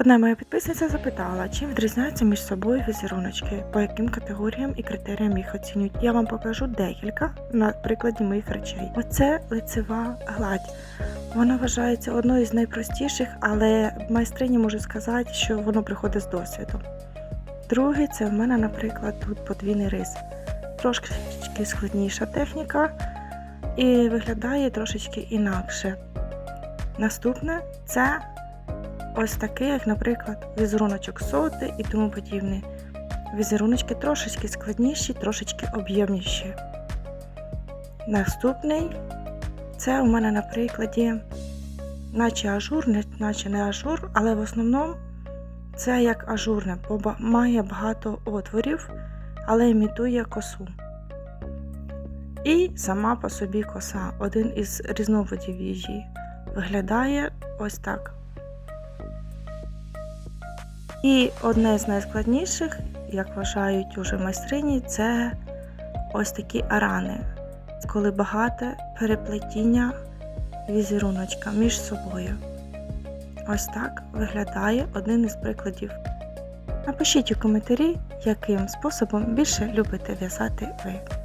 Одна моя підписниця запитала, чим відрізняються між собою візеруночки, по яким категоріям і критеріям їх оцінюють. Я вам покажу декілька на прикладі моїх речей. Оце лицева гладь. Вона вважається одною з найпростіших, але майстрині можу сказати, що воно приходить з досвідом. Другий це в мене, наприклад, тут подвійний рис. Трошки складніша техніка і виглядає трошечки інакше. Наступне це ось такий, як, наприклад, візеруночок соти і тому подібне. Візеруночки трошечки складніші, трошечки об'ємніші. Наступний це у мене на прикладі, наче ажур, наче не ажур, але в основному це як ажурне, бо має багато отворів, але імітує косу. І сама по собі коса, один із різновидів їжі, виглядає ось так. І одне з найскладніших, як вважають уже майстрині, це ось такі арани, коли багате переплетіння візеруночка між собою. Ось так виглядає один із прикладів. Напишіть у коментарі, яким способом більше любите в'язати ви.